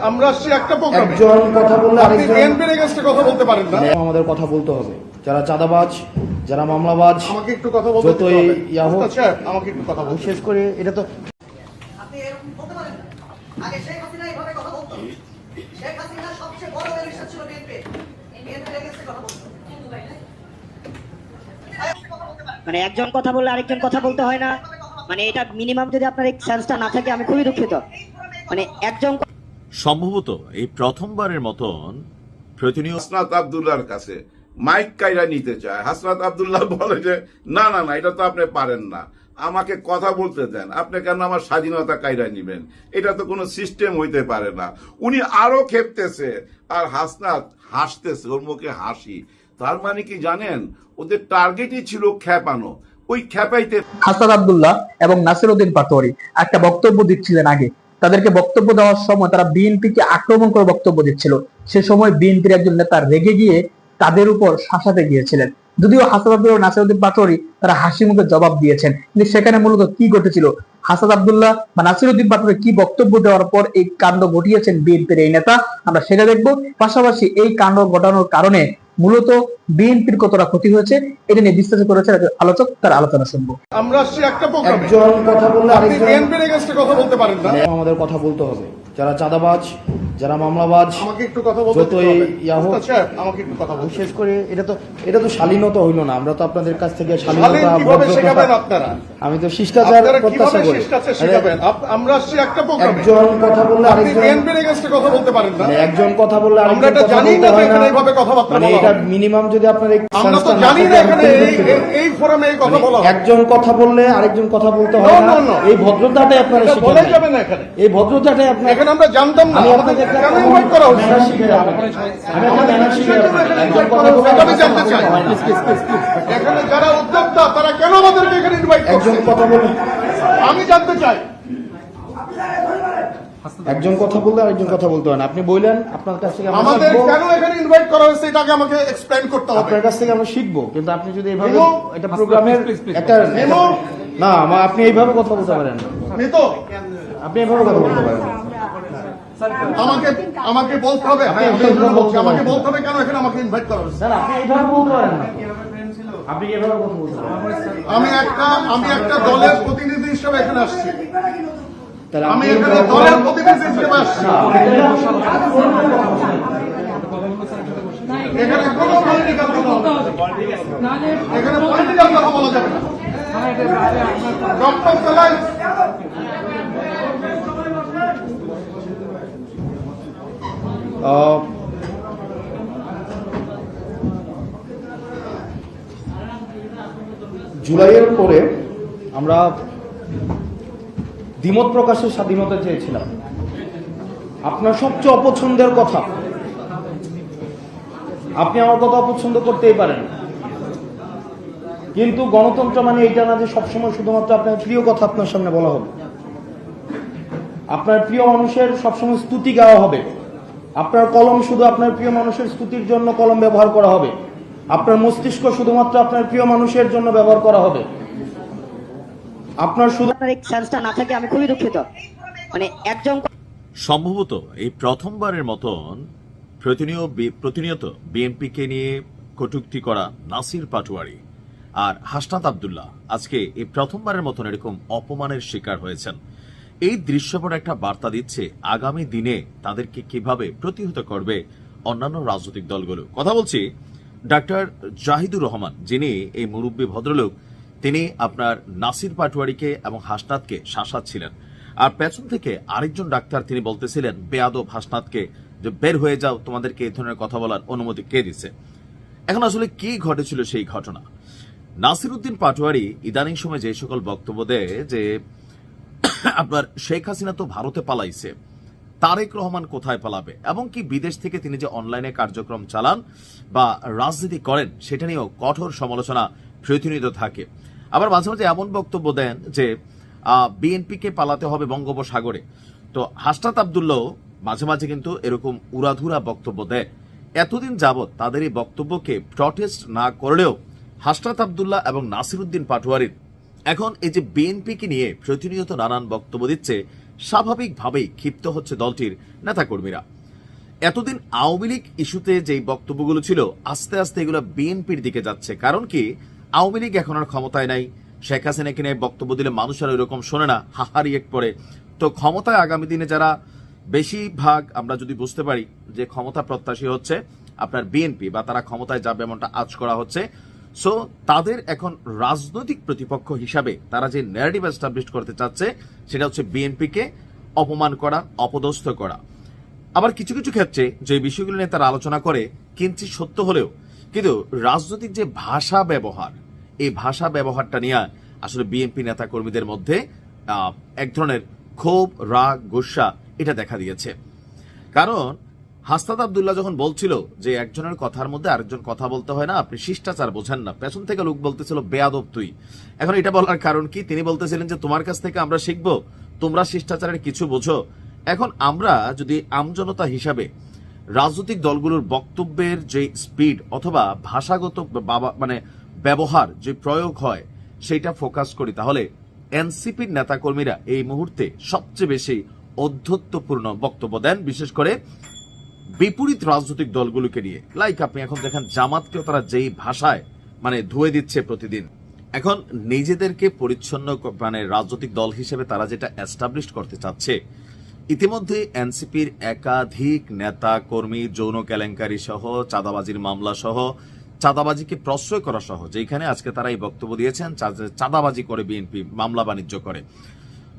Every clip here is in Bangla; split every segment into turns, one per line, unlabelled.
আমরা আসছি একটা প্রোগ্রামে।
একজন কথা বললে
আপনি বিএনপির এগেনস্টে কথা বলতে পারেন না।
আমাদের কথা বলতে হবে। যারা চাঁদাবাজ যারা মামলাবাজ
আমাকে একটু কথা বলতে
যতই ইয়া হোক।
আমাকে একটু কথা বলতে
বিশেষ করে এটা তো
আপনি এরকম বলতে পারেন না। আগে শেখ হাসিনা এইভাবে কথা বলতো। শেখ হাসিনা সবচেয়ে বড় এলিশন ছিল বিএনপি বিএনপির এগেন্সে কথা বলতো।
মানে একজন কথা বললে আরেকজন কথা বলতে হয় না। মানে এটা মিনিমাম যদি আপনার এই সেন্সটা না থাকে আমি খুবই দুঃখিত। মানে একজন
সম্ভবত এই প্রথমবারের মতন প্রতিনিয়ত
হাসনাত আবদুল্লাহর কাছে মাইক কাইরা নিতে চায়। হাসনাত আবদুল্লাহ বলে যে না না না এটা তো আপনি পারেন না। আমাকে কথা বলতে দেন। আপনি কেন আমার স্বাধীনতা কাইরা নিবেন? এটা তো কোনো সিস্টেম হইতে পারে না। উনি আরও খেপতেছে আর হাসনাত হাসতেছে ওর মুখে হাসি। তার মানে কি জানেন? ওদের টার্গেটই ছিল খেপানো। ওই খেপাইতে
হাসান আব্দুল্লাহ এবং নাসির উদ্দিন পাটোয়ারি একটা বক্তব্য দিচ্ছিলেন আগে। তাদেরকে বক্তব্য দেওয়ার সময় তারা বিএনপিকে আক্রমণ করে বক্তব্য দিচ্ছিল। সে সময় বিএনপির একজন নেতা রেগে গিয়ে তাদের উপর শাসাতে গিয়েছিলেন। যদিও হাসান আব্দুল্লাহ ও নাসির পাটোয়ারি তারা হাসি মুখে জবাব দিয়েছেন কিন্তু সেখানে মূলত কি ঘটেছিল? হাসান আব্দুল্লাহ বা নাসির উদ্দিন পাটোয়ারি কি বক্তব্য দেওয়ার পর এই কাণ্ড ঘটিয়েছেন বিএনপির এই নেতা? আমরা সেটা দেখব। পাশাপাশি এই কাণ্ড ঘটানোর কারণে মূলত বিএনপির কতটা ক্ষতি হয়েছে এটা নিয়ে করেছেন একজন আলোচক তার আলোচনা শুনব।
আমরা একটা
একজন কথা বললে
আপনি
আরেকজন
বিএনপির এগেনস্টে কথা বলতে পারেন না।
আমাদের কথা বলতে হবে। যারা চাঁদাবাজ যারা মামলাবাজ
আমাকে একটু কথা বলতে
যতই
আমাকে একটু কথা বলতে
বিশেষ করে এটা তো এটা তো শালীনতা হইল না। আমরা তো আপনাদের কাছ থেকে শালীনতা
আপনারা?
আমি তো শিষ্টাচার প্রত্যাশা করি।
আমরা একটা প্রোগ্রামে।
একজন কথা বললে আরেকজন
কথা বলতে পারেন না।
মানে একজন কথা বললে
আমরা
আরেকজন
এটা
কথা
জানি
বলতে
না এখানে এইভাবে কথাবার্তা
মানে এটা মিনিমাম যদি আপনার এই
আমরা তো
sense টা না
জানি না এখানে এই-
দুঃখিত।
এই- এই ফোরামে এই কথা বলা
একজন কথা বললে আরেকজন কথা বলতে হয় না।
No.
এই ভদ্রতাটাই আপনারা
যাবে না এখানে।
এই ভদ্রতাটাই আপনার
এখানে আমরা জানতাম না। আমাদের কেন ইনভাইট করা হচ্ছে?
আমি একজন কথা বললে
আমি জানতে চাই। এখানে যারা উদ্যোক্তা তারা কেন আমাদেরকে এখানে ইনভাইট
একজন
করছে
কথা বলে।
আমি জানতে চাই।
একজন কথা বললে আরেকজন কথা বলতে হয় না। আপনি বললেন আপনার কাছ থেকে
আমাদের কেন এখানে ইনভাইট করা হয়েছে এটা আগে আমাকে এক্সপ্লেইন করতে হবে।
আপনার কাছ থেকে আমরা শিখব কিন্তু আপনি যদি এইভাবে এটা প্রোগ্রামের একটা
মেমো?
না আমা- আপনি এইভাবে কথা বলতে পারেন। না
মিত
আপনি এইভাবে কথা বলতে পারেন। না।
আমাকে আমাকে বলতে হবে। হ্যাঁ আমি বলছি, আমাকে বলতে হবে কেন এখানে আমাকে ইনভাইট করা হয়েছে।
না না, আপনি এইভাবে বলতে পারেন না। আপনি এইভাবে কথা বলতে পারেন
আমি একটা আমি একটা দলের প্রতিনিধি হিসেবে এখানে আসছি।
তাহলে
আমি এখানে দলের প্রতিনিধি হিসেবে আসছি। এখানে কোনো পলিটিক্যাল কথা। এখানে পলিটিক্যাল কথা বলা যাবে না। ডক্টর সালাই
আহ, জুলাইয়ের পরে আমরা দ্বিমত প্রকাশের স্বাধীনতা চেয়েছিলাম। আপনার সবচেয়ে অপছন্দের কথা, আপনি আমার কথা অপছন্দ করতেই পারেন। কিন্তু গণতন্ত্র মানে এইটা না যে সবসময় শুধুমাত্র আপনার প্রিয় কথা আপনার সামনে বলা হবে। আপনার প্রিয় মানুষের সবসময় স্তুতি গাওয়া হবে। আপনার কলম শুধু আপনার প্রিয় মানুষের স্তুতির জন্য কলম ব্যবহার করা হবে। আপনার মস্তিষ্ক শুধুমাত্র আপনার প্রিয় মানুষের জন্য ব্যবহার করা হবে। আপনার শুধু
আপনার এই সেন্সটা না থাকে আমি খুবই দুঃখিত। মানে একজন
সম্ভবত এই প্রথমবারের মতন প্রতিনিয়ত প্রতিনিয়ত বিএনপিকে নিয়ে কটূক্তি করা নাসির পাটোয়ারি আর হাসনাত আবদুল্লাহ আজকে এই প্রথমবারের মতন এরকম অপমানের শিকার হয়েছেন। এই দৃশ্যপট একটা বার্তা দিচ্ছে আগামী দিনে তাদেরকে কীভাবে প্রতিহত করবে অন্যান্য রাজনৈতিক দলগুলো। কথা বলছি ডাক্তার জাহিদুর রহমান, যিনি এই মুরব্বী ভদ্রলোক, তিনি আপনার নাসির পাটোয়ারিকে এবং হাসনাতকে শাসাচ্ছিলেন। আর পেছন থেকে আরেকজন ডাক্তার তিনি বলতেছিলেন, বেয়াদব হাসনাতকে, যে বের হয়ে যাও, তোমাদেরকে এই ধরনের কথা বলার অনুমতি কে দিছে? এখন আসলে কি ঘটেছিল সেই ঘটনা? নাসিরুদ্দিন পাটোয়ারি ইদানিং সময় যে সকল বক্তব্য দেয় যে, আপনার শেখ হাসিনা তো ভারতে পালাইছে। তারেক রহমান কোথায় পালাবে? এবং কি বিদেশ থেকে তিনি যে অনলাইনে কার্যক্রম চালান বা রাজনীতি করেন, সেটা নিয়েও কঠোর সমালোচনা প্রতিনিধিত থাকে। আবার মাঝে মাঝে এমন বক্তব্য দেন যে বিএনপিকে পালাতে হবে বঙ্গোপসাগরে। তো হাসনাত আবদুল্লাহ মাঝে মাঝে কিন্তু এরকম উড়াধুরা বক্তব্য দেয় এতদিন যাবৎ তাদের এই বক্তব্যকে প্রটেস্ট না করলেও হাসনাত আবদুল্লাহ এবং নাসিরুদ্দিন পাটোয়ারির এখন এই যে বিএনপিকে নিয়ে প্রতিনিয়ত নানান বক্তব্য দিচ্ছে স্বাভাবিকভাবেই ক্ষিপ্ত হচ্ছে দলটির নেতাকর্মীরা। এতদিন আওয়ামী লীগ ইস্যুতে যেই বক্তব্যগুলো ছিল, আস্তে আস্তে এগুলো বিএনপির দিকে যাচ্ছে। কারণ কি? আওয়ামী লীগ এখন আর ক্ষমতায় নাই। শেখ হাসিনাকে নিয়ে বক্তব্য দিলে মানুষ আর ওইরকম শোনে না, হাহারি এক পরে তো ক্ষমতায় আগামী দিনে যারা বেশিরভাগ আমরা যদি বুঝতে পারি যে ক্ষমতা প্রত্যাশী হচ্ছে আপনার বিএনপি বা তারা ক্ষমতায় যাবে এমনটা আজ করা হচ্ছে সো তাদের এখন রাজনৈতিক প্রতিপক্ষ হিসাবে তারা যে ন্যারেটিভ এস্টাবলিশ করতে চাচ্ছে, সেটা হচ্ছে বিএনপিকে অপমান করা, অপদস্থ করা। আবার কিছু কিছু ক্ষেত্রে যে বিষয়গুলো নিয়ে তারা আলোচনা করে কিঞ্চিত সত্য হলেও, কিন্তু রাজনৈতিক যে ভাষা ব্যবহার, এই ভাষা ব্যবহারটা নিয়ে আসলে বিএনপি নেতা কর্মীদের মধ্যে এক ধরনের ক্ষোভ, রাগ, গোসা এটা দেখা দিয়েছে। কারণ হাস্তাদ আবদুল্লাহ যখন বলছিল যে একজনের কথার মধ্যে আরেকজন কথা বলতে হয় না, আপনি শিষ্টাচার বোঝেন না। পেছন থেকে লোক বলতেছিল, বেয়াদব তুই। এখন এটা বলার কারণ কি? তিনি বলতেছিলেন যে, তোমার কাছ থেকে আমরা শিখব, তোমরা শিষ্টাচারের কিছু বোঝো। এখন আমরা যদি আমজনতা হিসাবে রাজনৈতিক দলগুলোর বক্তব্যের যে স্পিড অথবা ভাষাগত বাবা- মানে ব্যবহার যে প্রয়োগ হয়, সেটা ফোকাস করি, তাহলে এনসিপির নেতাকর্মীরা এই মুহূর্তে সবচেয়ে বেশি অধ্যত্বপূর্ণ বক্তব্য দেন। বিশেষ করে বিপরীত রাজনৈতিক দলগুলোকে নিয়ে। লাইক আপনি এখন দেখেন জামাতকেও তারা যেই ভাষায় মানে ধুয়ে দিচ্ছে প্রতিদিন। এখন নিজেদেরকে পরিচ্ছন্ন মানে রাজনৈতিক দল হিসেবে তারা যেটা এস্টাবলিশ করতে চাচ্ছে, ইতিমধ্যে এনসিপির একাধিক নেতা, কর্মী, যৌন কেলেঙ্কারি সহ, চাঁদাবাজির মামলা সহ, চাঁদাবাজিকে প্রশ্রয় করা সহ যেখানে আজকে তারা এই বক্তব্য দিয়েছেন চাঁদাবাজি করে বিএনপি মামলা বাণিজ্য করে।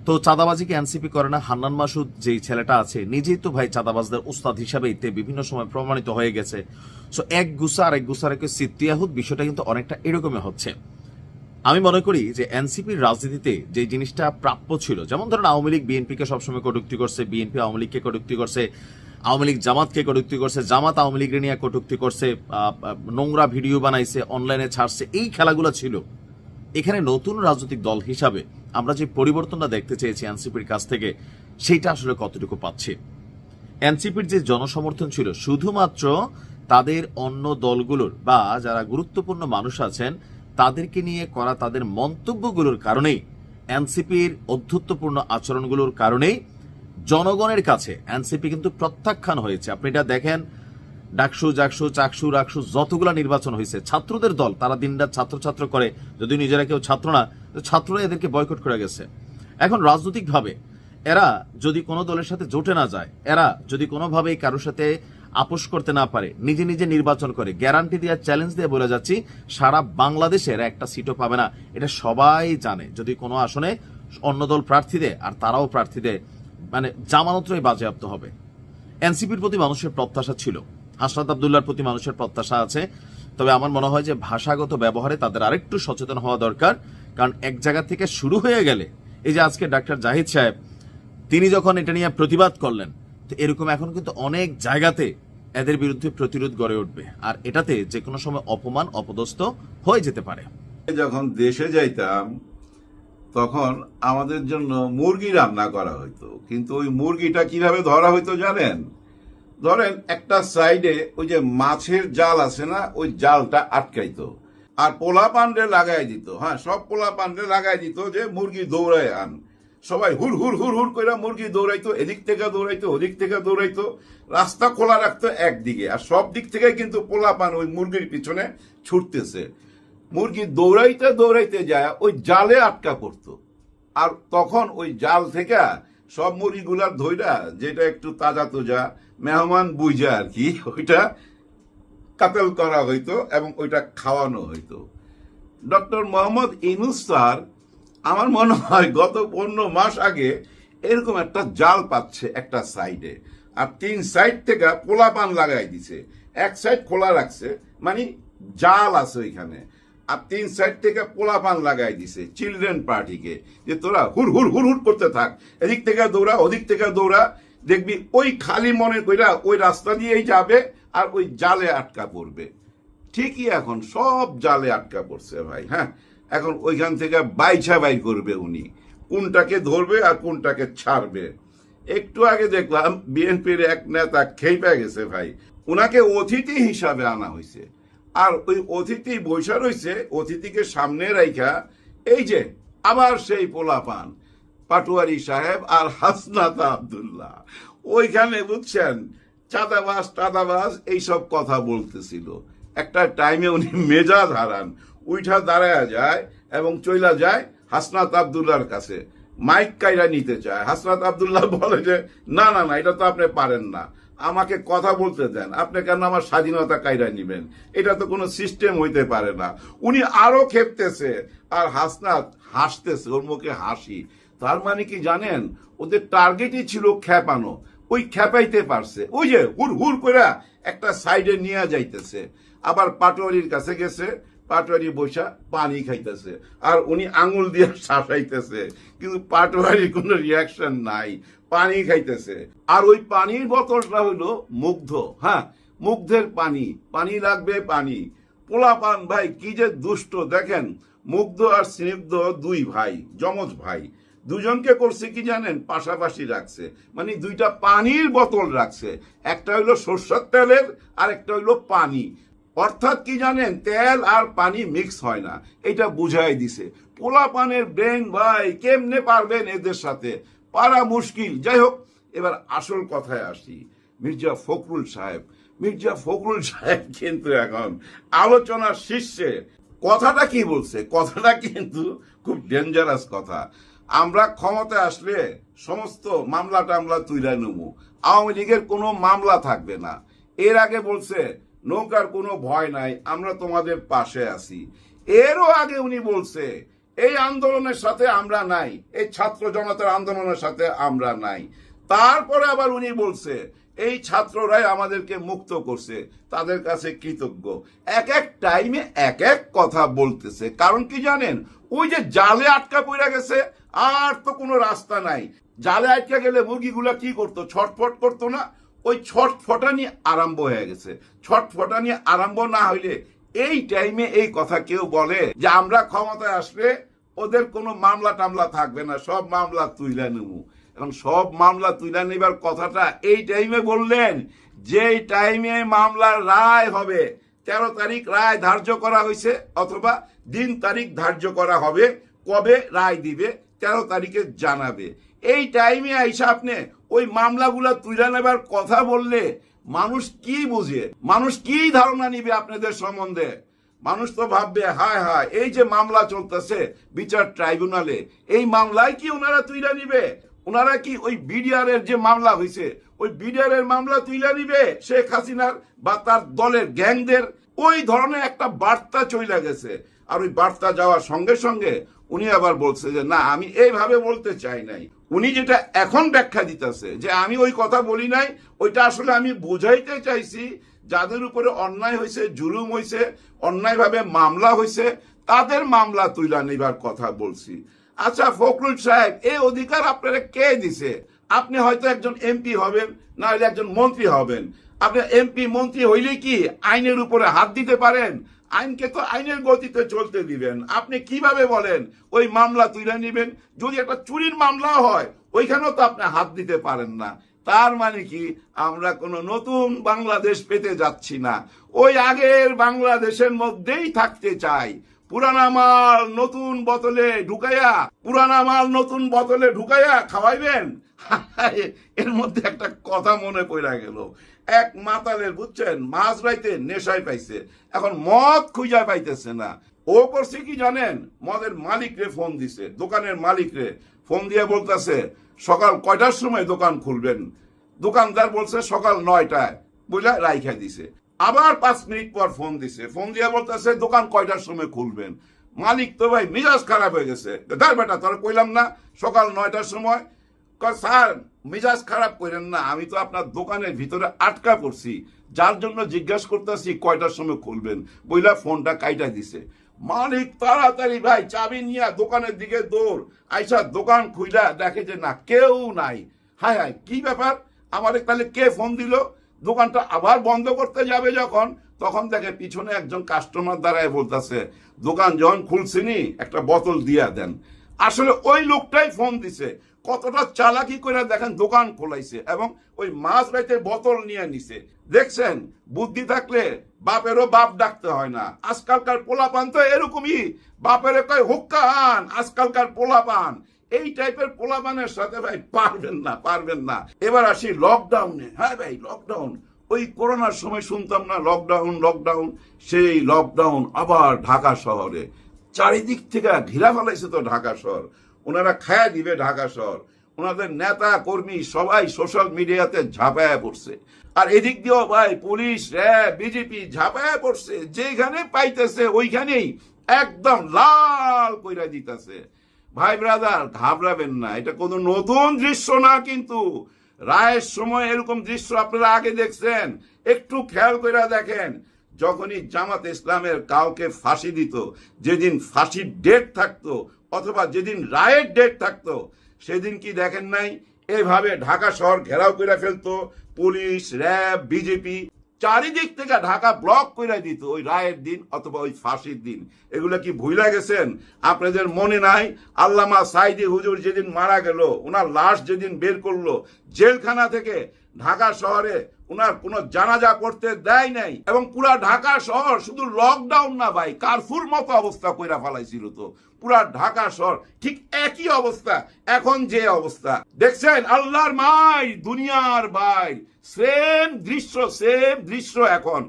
তো চাঁদাবাজিকে এনসিপি করে না, হান্নান মাসুদ যেই ছেলেটা আছে, নিজেই তো ভাই চাঁদাবাজদের উস্তাদ হিসাবে এতে বিভিন্ন সময় প্রমাণিত হয়ে গেছে। সো এক গুসা আর এক গুসার একে সিত্তিয়াহুদ বিষয়টা কিন্তু অনেকটা এরকমই হচ্ছে। আমি মনে করি যে এনসিপির রাজনীতিতে যে জিনিসটা প্রাপ্য ছিল, যেমন ধরেন আওয়ামী লীগ বিএনপিকে সবসময় কটুক্তি করছে, বিএনপি আওয়ামী লীগকে কটুক্তি করছে, আওয়ামী লীগ জামাতকে কটুক্তি করছে, জামাত আওয়ামী লীগের নিয়ে কটুক্তি করছে নোংরা ভিডিও বানাইছে, অনলাইনে ছাড়ছে, এই খেলাগুলো ছিল। এখানে নতুন রাজনৈতিক দল হিসাবে আমরা যে পরিবর্তনটা দেখতে চেয়েছি এনসিপির কাছ থেকে, সেইটা আসলে কতটুকু পাচ্ছি? এনসিপির যে জনসমর্থন ছিল, শুধুমাত্র তাদের অন্য দলগুলোর বা যারা গুরুত্বপূর্ণ মানুষ আছেন, তাদেরকে নিয়ে করা তাদের মন্তব্যগুলোর কারণেই, এনসিপির অধ্যত্বপূর্ণ আচরণগুলোর কারণেই জনগণের কাছে এনসিপি কিন্তু প্রত্যাখ্যান হয়েছে। আপনি এটা দেখেন ডাকসু, জাকসু, চাকসু, রাকসু যতগুলা নির্বাচন হয়েছে ছাত্রদের দল, তারা দিনরাত ছাত্রছাত্র করে যদি নিজেরা কেউ ছাত্র না ছাত্ররা এদেরকে বয়কট করে গেছে। এখন রাজনৈতিকভাবে, এরা যদি কোনো দলের সাথে জোটে না যায়, এরা যদি কোনোভাবেই কারোর সাথে আপোষ করতে না পারে, নিজে নিজে নির্বাচন করে গ্যারান্টি দেওয়ার চ্যালেঞ্জ দিয়ে বলে যাচ্ছি, সারা বাংলাদেশে এরা একটা সিটও পাবে না। এটা সবাই জানে, যদি কোনো আসনে অন্য দল প্রার্থী দেয়, আর তারাও প্রার্থী দেয় মানে জামানতরাই বাজেয়াপ্ত হবে। এনসিপির প্রতি মানুষের প্রত্যাশা ছিল। হাসনাত আবদুল্লার প্রতি মানুষের প্রত্যাশা আছে। তবে আমার মনে হয় যে ভাষাগত ব্যবহারে তাদের আরেকটু সচেতন হওয়া দরকার। কারণ এক জায়গা থেকে শুরু হয়ে গেলে, এই যে আজকে ডাক্তার জাহিদ সাহেব, তিনি যখন এটা নিয়ে প্রতিবাদ করলেন, তো এরকম এখন কিন্তু অনেক জায়গাতে এদের বিরুদ্ধে প্রতিরোধ গড়ে উঠবে। আর এটাতে যে কোনো সময় অপমান, অপদস্থ হয়ে যেতে পারে।
যখন দেশে যাইতাম, তখন আমাদের জন্য মুরগি রান্না করা হইতো। কিন্তু ওই মুরগিটা কীভাবে ধরা হইতো জানেন? ধরেন একটা সাইডে ওই যে মাছের জাল আছে না, ওই জালটা আটকাইতো। আর পোলা পান্ডে লাগাই দিত হ্যাঁ সব পোলা পান্ডে লাগাই দিত যে মুরগি দৌড়ায় আন। সবাই হুর হুর হুর হুর করে মুরগি দৌড়াইতো, এদিক থেকে দৌড়াইতো, ওদিক থেকে দৌড়াইতো, রাস্তা খোলা রাখতো একদিকে। আর সব দিক থেকে কিন্তু পোলা পান ওই মুরগির পিছনে ছুটতেছে। মুরগি দৌড়াইতে দৌড়াইতে যায়, ওই জালে আটকা পড়তো। আর তখন ওই জাল থেকে সব মুরগিগুলার ধইরা, যেটা একটু তাজা তোজা মেহমান বুঝা আর কি, ওইটা কাতেল করা হইতো এবং ওইটা খাওয়ানো হইতো। ডক্টর মোহাম্মদ ইনুস স্যার, আমার মনে হয় গত পনেরো মাস আগে এরকম একটা জাল পাচ্ছে একটা সাইডে, আর তিন সাইড থেকে পোলাপান লাগাই দিছে। এক সাইড খোলা রাখছে মানে জাল আছে ওইখানে, আর তিন সাইড থেকে পোলাপান লাগাই দিছে চিলড্রেন পার্টিকে, যে তোরা হুর হুর হুর হুর করতে থাক, এদিক থেকে দৌড়া, ওদিক থেকে দৌড়া দেখবি ওই খালি মনে কইরা ওই রাস্তা দিয়েই যাবে আর ওই জালে আটকা পড়বে। ঠিকই এখন সব জালে আটকা পড়ছে ভাই হ্যাঁ? এখন ওইখান থেকে বাইছা বাই করবে উনি। কোনটাকে ধরবে আর কোনটাকে ছাড়বে। একটু আগে দেখলাম বিএনপির এক নেতা খেপে গেছে ভাই। উনাকে অতিথি হিসাবে আনা হয়েছে আর ওই অতিথি বৈশা রয়েছে অতিথিকে সামনে রাইখা, এই যে, আবার সেই পোলাপান। পাটোয়ারি সাহেব আর হাসনাত আব্দুল্লাহ। ওইখানে বুঝছেন, চাঁদাবাজ, টাদাবাজ, এইসব কথা বলতেছিল। একটা টাইমে উনি মেজাজ হারান, উইঠা দাঁড়ায় যায় এবং চইলা যায় হাসনাত আব্দুল্লাহর কাছে। মাইক কাইরা নিতে চায়। হাসনাত আব্দুল্লাহ বলে যে, না না না, এটা তো আপনি পারেন না। আমাকে কথা বলতে দেন। আপনি কেন আমার স্বাধীনতা কাইরা নিবেন? এটা তো কোনো সিস্টেম হইতে পারে না। উনি আরও খেপতেছে আর হাসনাত হাসতেছে, ওর মুখে হাসি। তার মানে কি জানেন? ওদের টার্গেটই ছিল খ্যাপানো। ওই খ্যাপাইতে পারছে। ওই যে হুর হুর করে একটা সাইডে নিয়ে যাইতেছে। আবার পাটোয়ারির কাছে গেছে। পাটোয়ারি বৈশা পানি খাইতেছে। আর উনি আঙুল দিয়ে শাসাইতেছে। কিন্তু পাটোয়ারির কোনো রিয়াকশন নাই। পানি খাইতেছে। আর ওই পানির বোতলটা হইল মুগ্ধ। হ্যাঁ মুগ্ধের পানি। পানি লাগবে পানি। পোলাপান ভাই কি যে দুষ্ট, দেখেন? মুগ্ধ আর স্নিগ্ধ দুই ভাই, যমজ ভাই। দুজনকে করছে কি জানেন? পাশাপাশি রাখছে। মানে দুইটা পানির বোতল রাখছে। একটা হইল সর্ষের তেলের আর একটা হইল পানি। অর্থাৎ কি জানেন? তেল আর পানি মিক্স হয় না। এটা বুঝাই দিছে। পোলা পানের ব্রেন ভাই, কেমনে পারবেন এদের সাথে? পারা মুশকিল। যাই হোক, এবার আসল কথায় আসি। মির্জা ফখরুল সাহেব। মির্জা ফখরুল সাহেব কিন্তু এখন আলোচনার শীর্ষে। কথাটা কি বলছে? কথাটা কিন্তু খুব ডেঞ্জারাস কথা। আমরা ক্ষমতায় আসলে সমস্ত মামলা টামলা তুইলা নেব। আওয়ামী লীগের কোনো মামলা থাকবে না। এর আগে বলছে, নৌকার কোনো ভয় নাই, আমরা তোমাদের পাশে আছি। এরও আগে উনি বলছে, এই আন্দোলনের সাথে আমরা নাই, এই ছাত্র জনতার আন্দোলনের সাথে আমরা নাই। তারপরে আবার উনি বলছে, এই ছাত্ররাই আমাদেরকে মুক্ত করছে, তাদের কাছে কৃতজ্ঞ। এক এক টাইমে এক এক কথা বলতেছে। কারণ কি জানেন ওই যে জালে আটকা পড়ে গেছে, আর তো কোনো রাস্তা নাই। জালে আটকা গেলে মুরগিগুলা কি করতো? ছটফট করতো না? ওই ছটফটানি আরম্ভ হয়ে গেছে। ছটফটানি আরম্ভ না হইলে এই টাইমে এই কথা কেউ বলে যে আমরা ক্ষমতায় আসলে ওদের কোনো মামলা টামলা থাকবে না, সব মামলা তুইলা নেব এখন সব মামলা তুইলা নেবার কথাটা এই টাইমে বললেন যে টাইমে মামলার রায় হবে তেরো তারিখ রায় ধার্য করা হয়েছে, অথবা দিন তারিখ ধার্য করা হবে, কবে রায় দিবে, তেরো তারিখে জানাবে। এই টাইমে আইসা আপনি ওই মামলাগুলা তুলে নেবার কথা বললে মানুষ কি বুঝে? মানুষ কি ধারণা নিবে আপনাদের সম্বন্ধে? মানুষ তো ভাববে, হায় হায়, এই যে মামলা চলতেছে বিচার ট্রাইব্যুনালে, এই মামলায় কি ওনারা তুইলা নিবে? ওনারা কি ওই বিডিআর এর যে মামলা হয়েছে ওই বিডিআর এর মামলা তুইলা নিবে, শেখ হাসিনার বা তার দলের গ্যাংদের, ওই ধরনের একটা বার্তা চইলা গেছে। আর ওই বার্তা যাওয়ার সঙ্গে সঙ্গে উনি আবার বলছে যে, না, আমি এইভাবে বলতে চাই নাই। উনি যেটা এখন ব্যাখ্যা দিতেছে, যে আমি ওই কথা বলি নাই, ওইটা আসলে আমি বুঝাইতে চাইছি, যাদের উপরে অন্যায় হয়েছে জুলুম হয়েছে অন্যায়ভাবে মামলা হয়েছে তাদের মামলা তুইলা নিবার কথা বলছি। আচ্ছা ফখরুল সাহেব এই অধিকার আপনারা কে দিছে? আপনি হয়তো একজন এমপি হবেন, না হলে একজন মন্ত্রী হবেন। আপনি এমপি, মন্ত্রী হইলে কি আইনের উপরে হাত দিতে পারেন? আইনকে তো আইনের গতিতে চলতে দিবেন। আপনি কীভাবে বলেন, ওই মামলা তুলে নিবেন? যদি একটা চুরির মামলা হয়, ওইখানেও তো আপনি হাত দিতে পারেন না। তার মানে কি, আমরা কোনো নতুন বাংলাদেশ পেতে যাচ্ছি না। ওই আগের বাংলাদেশের মধ্যেই থাকতে চাই। পুরানা মাল নতুন বোতলে ঢুকাইয়া, পুরানা মাল নতুন বোতলে ঢুকাইয়া খাওয়াইবেন? এর মধ্যে একটা কথা মনে পড়া গেল। এক মাতালের, বুঝছেন, মাছ রাইতে নেশায় পাইছে। এখন মদ খুঁজা পাইতেছে না। ও করছে কি জানেন? মদের মালিকরে ফোন দিছে, দোকানের মালিকরে। ফোন দিয়ে বলতেছে, সকাল কয়টার সময় দোকান খুলবেন? দোকানদার বলছে সকাল নয়টায়। বুঝলা রাইখা দিছে। আবার পাঁচ মিনিট পর ফোন দিছে। ফোন দিয়ে বলতেছে, দোকান কয়টার সময় খুলবেন? মালিক তো ভাই মিজাজ খারাপ হয়ে গেছে। ধর বেটা, তোরা কইলাম না, সকাল নয়টার সময়। স্যার, মিজাজ খারাপ করেন না, আমি তো আপনার দোকানের ভিতরে আটকা পড়ছি। যার জন্য জিজ্ঞাসা করতেছি, কয়টার সময় খুলবেন? বইলা ফোনটা কাইটা দিছে। মালিক তাড়াতাড়ি, ভাই, চাবি নিয়ে দোকানের দিকে দৌড়। আইসা দোকান খুইলা দেখে যে না, কেউ নাই। হায় হায়, কি ব্যাপার? আমার তাহলে কে ফোন দিল? দোকানটা আবার বন্ধ করতে যাবে যখন, তখন দেখে পিছনে একজন কাস্টমার দাঁড়ায় বলতেছে, দোকান যখন খুলছিনি, একটা বোতল দিয়া দেন। আসলে ওই লোকটাই ফোন দিছে। কতটা চালাকি করে দেখেন দোকান খোলাইছে এবং ওই মাছ রাইতে বোতল নিয়ে নিছে। দেখছেন, বুদ্ধি থাকলে বাপেরও বাপ ডাকতে হয় না। আজকালকার পোলাপান তো এরকমই। বাপের কয় হুক্কা আন আজকালকার পোলাপান। এই টাইপের পোলাপানের সাথে ভাই পারবেন না পারবেন না। এবার আসি লকডাউনে হ্যাঁ ভাই লকডাউন ওই করোনার সময় শুনতাম না লকডাউন লকডাউন সেই লকডাউন আবার ঢাকা শহরে। চারিদিক থেকে ঘিরা ফেলাইছে তো ঢাকা শহর। ওনারা খায়া দিবে ঢাকা শহর। ওনাদের নেতা, কর্মী সবাই সোশ্যাল মিডিয়াতে ঝাঁপায়া পড়ছে। আর এদিক দিয়েও ভাই পুলিশ, র্যাব বিজেপি ঝাঁপায়া পড়ছে। যেখানে পাইতেছে ওইখানেই একদম লাল কইরা দিতেছে। ভাই ব্রাদার, ঘাবড়াবেন না। এটা কোনো নতুন দৃশ্য না, কিন্তু রায়ের সময় এরকম দৃশ্য আপনারা আগে দেখছেন। একটু খেয়াল করে দেখেন, যখনই জামাত ইসলামের কাউকে ফাঁসি দিত, যেদিন ফাঁসির ডেট থাকতো, অথবা যেদিন রায়ের ডেট থাকতো, সেদিন কি দেখেন নাই? এভাবে ঢাকা শহর ঘেরাও করে ফেলতো, পুলিশ, র্যাব, বিজেপি চারিদিক থেকে ঢাকা ব্লক করে দিত ওই রায়ের দিন অথবা ওই ফাঁসির দিন। এগুলো কি ভুলে গেছেন? আপনাদের মনে নাই? আল্লামা সাইদি হুজুর যেদিন মারা গেল ওনার লাশ যেদিন বের করল, জেলখানা থেকে ঢাকা শহরে ওনার কোনো জানাজা করতে দেয় নাই। এবং পুরা ঢাকা শহর শুধু লকডাউন না ভাই কারফুর মতো অবস্থা কইরা ফেলাইছিল তো। পুরা ঢাকা শহর ঠিক একই অবস্থা, এখন যে অবস্থা। দেখছেন, আল্লাহর মাই, দুনিয়ার ভাই সেম দৃশ্য সেম দৃশ্য এখন।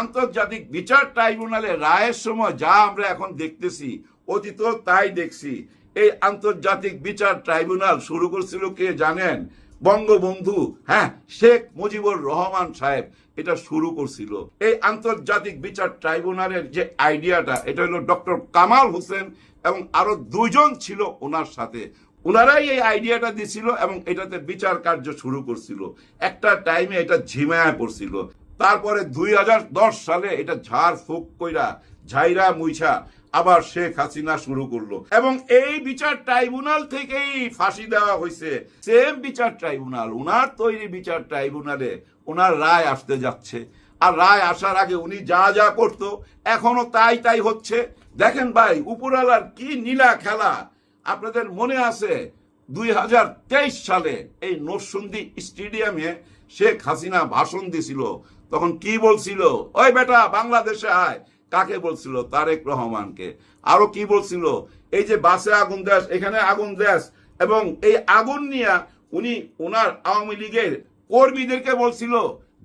আন্তর্জাতিক বিচার ট্রাইব্যুনালে রায়ের সময় যা আমরা এখন দেখতেছি অতীত তাই দেখছি। এই আন্তর্জাতিক বিচার ট্রাইব্যুনাল শুরু করছিল কে জানেন? বঙ্গবন্ধু হ্যাঁ শেখ মুজিবুর রহমান সাহেব, এটা শুরু করছিল। এই আন্তর্জাতিক বিচার ট্রাইব্যুনালের যে আইডিয়াটা, এটা হলো ডক্টর কামাল হোসেন এবং আরও দুইজন ছিল ওনার সাথে। ওনারাই এই আইডিয়াটা দিছিল এবং এটাতে বিচার কার্য শুরু করছিল। একটা টাইমে এটা ঝিমায় পড়ছিল। তারপরে দুই হাজার দশ সালে এটা ঝাড় ফুক কইরা ঝাইরা মুইছা আবার শেখ হাসিনা শুরু করল। এবং এই বিচার ট্রাইব্যুনাল থেকেই ফাঁসি দেওয়া হয়েছে। সেম বিচার ট্রাইব্যুনাল, উনার তৈরি বিচার ট্রাইব্যুনালে ওনার রায় আসতে যাচ্ছে। আর রায় আসার আগে উনি যা যা করতো, এখনও তাই তাই হচ্ছে। দেখেন ভাই উপরালার কি নীলা খেলা। আপনাদের মনে আছে দুই হাজার তেইশ সালে এই নরসুন্দি স্টেডিয়ামে শেখ হাসিনা ভাষণ দিছিল। তখন কি বলছিল? ওই বেটা, বাংলাদেশে আয়। কাকে বলছিল? তারেক রহমানকে। আরও কি বলছিল? এই যে বাসে আগুন দেশ, এখানে আগুন দেশ। এবং এই আগুন নিয়ে উনি ওনার আওয়ামী লীগের কর্মীদেরকে বলছিল,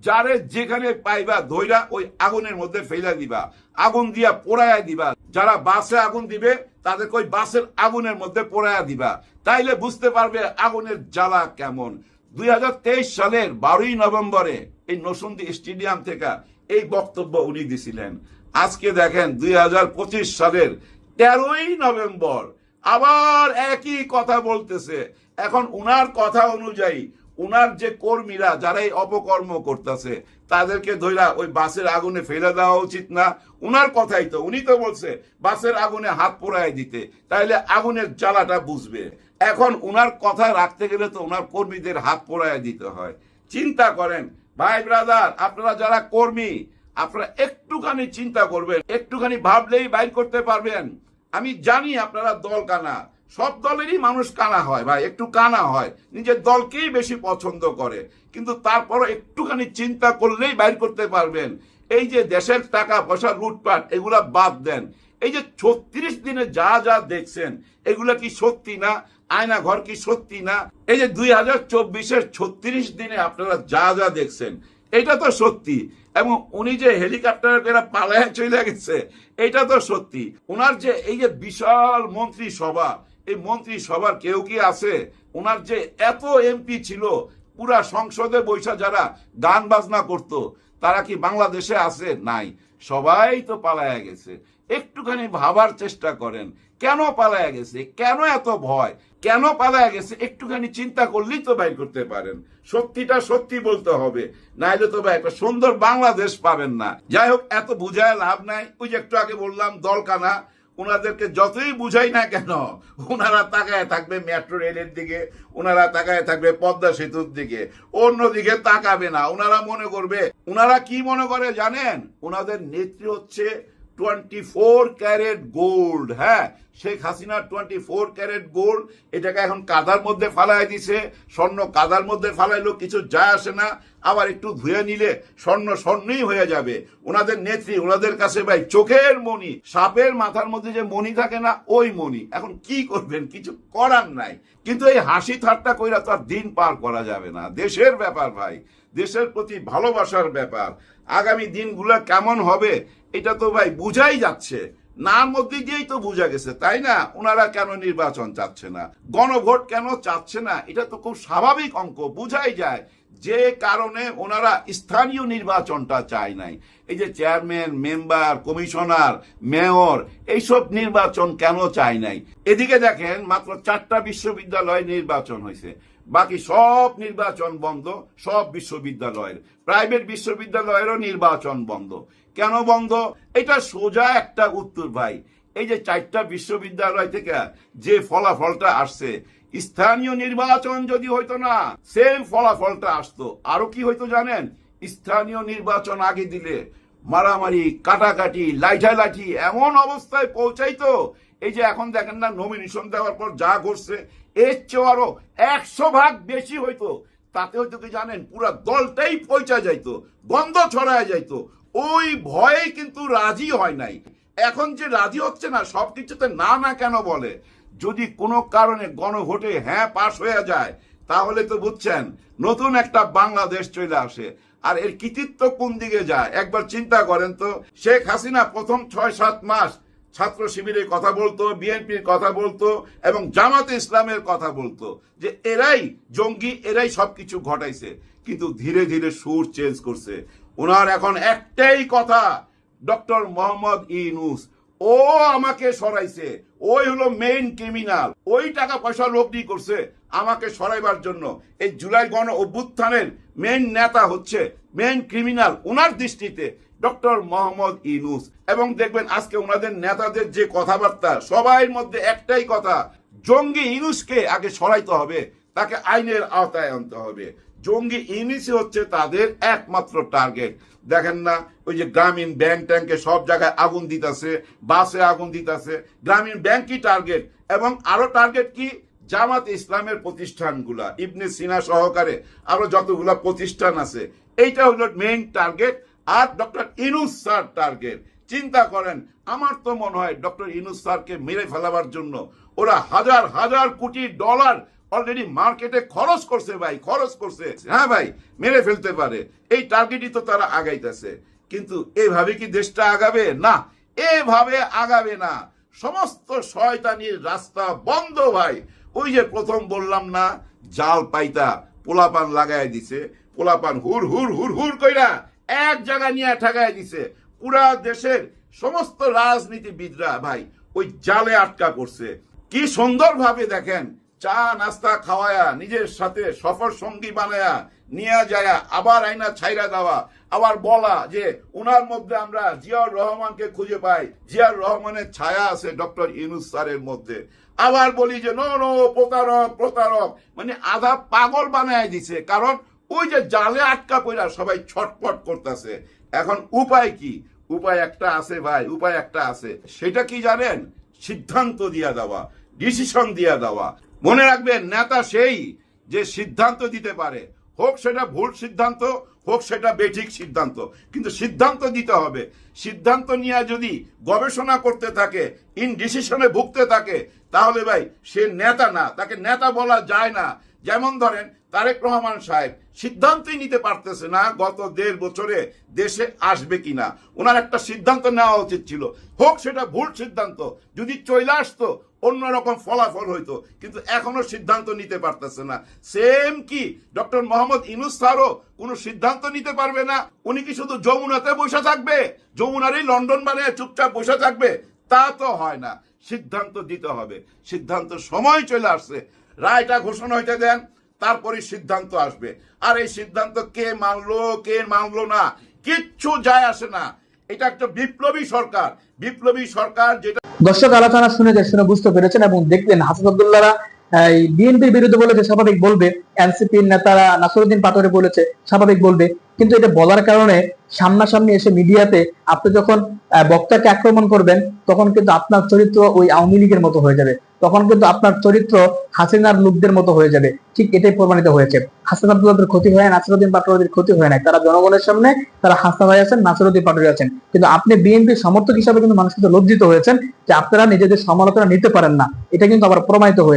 যারে যেখানে পাইবা, ধইরা ওই আগুনের মধ্যে ফেলা দিবা। আগুন দিয়া পোড়ায়া দিবা। যারা বাসে আগুন দিবে, তাদেরকে ওই বাসের আগুনের মধ্যে পোড়ায়া দিবা। তাইলে বুঝতে পারবে আগুনের জ্বালা কেমন। দুই হাজার তেইশ সালের বারোই নভেম্বরে এই নসুন্দি স্টেডিয়াম থেকে এই বক্তব্য উনি দিছিলেন। আজকে দেখেন দুই হাজার পঁচিশ সালের তেরোই নভেম্বর আবার একই কথা বলতেছে। এখন উনার কথা অনুযায়ী উনার যে কর্মীরা, যারা এই অপকর্ম করতেছে, তাদেরকে ধইরা ওই বাসের আগুনে ফেলে দেওয়া উচিত না। উনার কথাই তো, উনি তো বলছে, বাসের আগুনে হাত পোড়ায় দিতে, তাইলে আগুনের জ্বালাটা বুঝবে। এখন উনার কথা রাখতে গেলে তো উনার কর্মীদের হাত পোড়ায় দিতে হয়। চিন্তা করেন, ভাই ব্রাদার, আপনারা যারা কর্মী আপনারা একটুখানি চিন্তা করবেন, একটুখানি ভাবলেই বাইর করতে পারবেন। আমি জানি আপনারা দল কানা। সব দলেরই মানুষ কানা হয় ভাই, একটু কানা হয়। নিজের দলকেই বেশি পছন্দ করে। কিন্তু তারপরও একটুখানি চিন্তা করলেই বাইর করতে পারবেন। এই যে দেশের টাকা পয়সা লুটপাট, এগুলা বাদ দেন। এই যে ছত্রিশ দিনে যা যা দেখছেন, এগুলা কি সত্যি না? আয়না ঘর কি সত্যি না? এই যে দুই হাজার চব্বিশের ছত্রিশ দিনে আপনারা যা যা দেখছেন এটা তো সত্যি। এবং উনি যে হেলিকপ্টারে করে পালায় চলে গেছে এটা তো সত্যি। ওনার যে এই যে বিশাল মন্ত্রী সভা এই মন্ত্রী সভার কেউ কি আছে? ওনার যে এত এমপি ছিল, পুরা সংসদে বৈশা যারা গান বাজনা করত, তারা কি বাংলাদেশে আছে? নাই। সবাই তো পালায়া গেছে। একটুখানি ভাবার চেষ্টা করেন। কেন পালায়া গেছে? কেন এত ভয়? কেন পালায়া গেছে একটুখানি চিন্তা করলেই তো বাইর করতে পারেন। সত্যিটা সত্যি বলতে হবে, নাইলে তো একটা সুন্দর বাংলাদেশ পাবেন না। যাই হোক, এত বুঝায় লাভ নাই। ওই যে একটু আগে বললাম, দলকানা ওনাদেরকে যতই বুঝাই না কেন ওনারা তাকায় থাকবে মেট্রো রেলের দিকে ওনারা তাকায় থাকবে পদ্মা সেতুর দিকে, অন্যদিকে তাকাবে না। ওনারা মনে করবে ওনারা কি মনে করে জানেন? ওনাদের নেত্রী হচ্ছে টোয়েন্টি ফোর ক্যারেট গোল্ড হ্যাঁ? Sheikh Hasina twenty four carat gold, এটাকে এখন কাদার মধ্যে ফালাই দিছে। স্বর্ণ কাদার মধ্যে ফালাইলো কিছু যায় আসে না। আবার একটু ধুয়ে নিলে স্বর্ণ স্বর্ণই হয়ে যাবে। ওনাদের নেত্রী, ওনাদের কাছে ভাই চোখের মণি, সাপের মাথার মধ্যে যে মণি থাকে না, ওই মণি। এখন কি করবেন? কিছু করার নাই। কিন্তু এই হাসি ঠাট্টা কইরা তো আর দিন পার করা যাবে না। দেশের ব্যাপার ভাই, দেশের প্রতি ভালোবাসার ব্যাপার। আগামী দিনগুলো কেমন হবে, এটা তো ভাই বুঝাই যাচ্ছে। নার মধ্যে দিয়েই তো বোঝা গেছে, তাই না? ওনারা কেন নির্বাচন চাচ্ছে না? গণভোট কেন চাচ্ছে না? এটা তো খুব স্বাভাবিক অঙ্ক, বুঝাই যায়। যে কারণে ওনারা স্থানীয় নির্বাচনটা চায় নাই। এই যে চেয়ারম্যান, মেম্বার, কমিশনার, মেয়র, এইসব নির্বাচন কেন চায় নাই? এদিকে দেখেন, মাত্র চারটা বিশ্ববিদ্যালয় নির্বাচন হয়েছে। বাকি সব নির্বাচন বন্ধ, সব বিশ্ববিদ্যালয়ের। প্রাইভেট বিশ্ববিদ্যালয়েরও নির্বাচন বন্ধ। কেন বন্ধ? এটা সোজা একটা উত্তর ভাই। এই যে চারটা বিশ্ববিদ্যালয় থেকে যে ফলাফলটা আসছে, স্থানীয় নির্বাচন যদি হইতো না সেম ফলাফলটা আসতো। আরও কি হইতো জানেন? স্থানীয় নির্বাচন আগে দিলে মারামারি, কাটাকাটি লাইঠালাঠি এমন অবস্থায় পৌঁছাইতো। এই যে এখন দেখেন না নমিনেশন দেওয়ার পর যা ঘটছে এর চেয়ে আরও একশো ভাগ বেশি হইতো। তাতে হয়তো কি জানেন, পুরা দলটাই পৌঁছা যাইতো, গন্ধ ছড়ায় যাইতো। ওই ভয়ে কিন্তু রাজি হয় নাই। এখন যে রাজি হচ্ছে না, সব কিছুতে না না কেন বলে? যদি কোনো কারণে গণভোটে হ্যাঁ পাশ হয়ে যায়, তাহলে তো বুঝছেন, নতুন একটা বাংলাদেশ চলে আসে। আর এর কৃতিত্ব কোন দিকে যায়? একবার চিন্তা করেন তো, শেখ হাসিনা প্রথম ছয় সাত মাস ছাত্র শিবিরের কথা বলতো, বিএনপির কথা বলতো এবং জামাতে ইসলামের কথা বলতো যে এরাই জঙ্গি, এরাই সবকিছু ঘটাইছে। কিন্তু ধীরে ধীরে সুর চেঞ্জ করছে। ওনার এখন একটাই কথা ডক্টর মোহাম্মদ ইনুস ও আমাকে সরাইছে। ওই হলো মেইন ক্রিমিনাল ওই টাকা পয়সা লব্ধি করছে আমাকে সরাইবার জন্য। এই জুলাই গণ অভ্যুত্থানের মেইন নেতা হচ্ছে মেইন ক্রিমিনাল ওনার দৃষ্টিতে ডক্টর মোহাম্মদ ইনুস এবং দেখবেন আজকে ওনাদের নেতাদের যে কথাবার্তা সবাই মধ্যে একটাই কথা, জঙ্গি ইনুসকে আগে সরাইতে হবে, তাকে আইনের আওতায় আনতে হবে। জঙ্গি ইউনিসি হচ্ছে তাদের একমাত্র টার্গেট দেখেন না, ওই যে গ্রামীণ ব্যাংক ট্যাঙ্কে সব জায়গায় আগুন দিতেছে, বাসে আগুন দিতেছে, গ্রামীণ ব্যাংকই টার্গেট এবং আরও টার্গেট কি? জামাত ইসলামের প্রতিষ্ঠানগুলা। ইবনে সিনা সহকারে আরও যতগুলা প্রতিষ্ঠান আছে, এইটা হলো মেইন টার্গেট আর ডক্টর ইনুস স্যার টার্গেট। চিন্তা করেন, আমার তো মনে হয় ডক্টর ইনুস স্যারকে মেরে ফেলাবার জন্য ওরা হাজার হাজার কোটি ডলার অলরেডি মার্কেটে খরচ করছে ভাই, খরচ করছে। হ্যাঁ ভাই, মেরে ফেলতে পারে। এই টার্গেটই তো তারা আগাইতেছে। কিন্তু এভাবে কি দেশটা আগাবে? না, এভাবে আগাবে না। সমস্ত শয়তানির রাস্তা বন্ধ ভাই। ওই যে প্রথম বললাম না, জাল পাইতা পোলাপান লাগাই দিছে। পোলাপান হুর হুর হুর হুর কইরা এক জায়গা নিয়ে ঠেকাই দিছে। পুরা দেশের সমস্ত রাজনীতিবিদরা ভাই ওই জালে আটকা পড়ছে। কি সুন্দরভাবে দেখেন, চা, নাস্তা খাওয়ায়া, নিজের সাথে সফর সঙ্গী বানায়া, নিয়ে যায়, আবার আইনা ছাইরা দেওয়া, আবার বলা যে উনার মধ্যে আমরা জিয়াউর রহমানকে খুঁজে পাই। জিয়াউর রহমানের ছায়া আছে ডক্টর ইউনুস স্যারের মধ্যে। আবার বলি যে, নো নো, প্রতারক প্রতারক। মানে আধা পাগল বানায় দিছে। কারণ ওই যে জালে আটকা পড়া সবাই ছটপট করতেছে। এখন উপায় কি? উপায় একটা আছে ভাই, উপায় একটা আছে। সেটা কি জানেন? সিদ্ধান্ত দিয়া দেওয়া ডিসিশন দিয়া দেওয়া। মনে রাখবেন, নেতা সেই যে সিদ্ধান্ত দিতে পারে। হোক সেটা ভুল সিদ্ধান্ত, হোক সেটা বেঠিক সিদ্ধান্ত। কিন্তু সিদ্ধান্ত দিতে হবে। সিদ্ধান্ত নিয়ে যদি গবেষণা করতে থাকে ইন ডিসিশনে ভুগতে থাকে, তাহলে ভাই সে নেতা না। তাকে নেতা বলা যায় না। যেমন ধরেন তারেক রহমান সাহেব, সিদ্ধান্তই নিতে পারতেছে না গত দেড় বছরে দেশে আসবে কিনা। ওনার একটা সিদ্ধান্ত নেওয়া উচিত ছিল। হোক সেটা ভুল সিদ্ধান্ত, যদি চলে আসতো, অন্যরকম ফলাফল হইতো, কিন্তু এখনও সিদ্ধান্ত নিতে পারতেছে না। সেম কি, ডক্টর মোহাম্মদ ইনুস স্যারও কোনো সিদ্ধান্ত নিতে পারবে না? উনি কি শুধু যমুনাতে বসে থাকবে? যমুনারই লন্ডন বানিয়ে চুপচাপ বসে থাকবে? তা তো হয় না। সিদ্ধান্ত দিতে হবে। সিদ্ধান্ত সময় চলে আসছে। রায়টা ঘোষণা হইতে দেন তারপরে সিদ্ধান্ত আসবে। আর এই সিদ্ধান্ত কে মানলো কে মানলো না, কিচ্ছু যায় আসে না। এটা একটা বিপ্লবী সরকার। বিপ্লবী সরকার যেটা
দর্শক, আলোচনা শুনেছেন শুনে বুঝতে পেরেছেন এবং দেখলেন হাসান আব্দুল্লাহরা বিএনপির বিরুদ্ধে বলেছে স্বাভাবিক বলবে, এনসিপির নেতারা নাসরুদ্দিন পাটোয়ারি বলেছে, স্বাভাবিক বলবে। কিন্তু এটা বলার কারণে সামনাসামনি এসে মিডিয়াতে আপনি যখন বক্তাকে আক্রমণ করবেন, তখন কিন্তু আপনার চরিত্র ওই আওয়ামী লীগের মতো হয়ে যাবে। তখন কিন্তু আপনার চরিত্র হাসিনার লোকদের মতো হয়ে যাবে। ঠিক এটাই প্রমাণিত হয়েছে। হাসান আব্দুল্লাদের ক্ষতি হয়, নাসিরুদ্দিন পাটোয়ারির ক্ষতি হয় না। তারা জনগণের সামনে তারা হাসনা ভাই আছেন, নাসিরুদ্দিন পাটোয়ারি আছেন। কিন্তু আপনি বিএনপি সমর্থক হিসাবে কিন্তু মানুষ কিন্তু লজ্জিত হয়েছেন যে আপনারা নিজেদের সমালোচনা নিতে পারেন না। এটা কিন্তু আবার প্রমাণিত হয়েছে।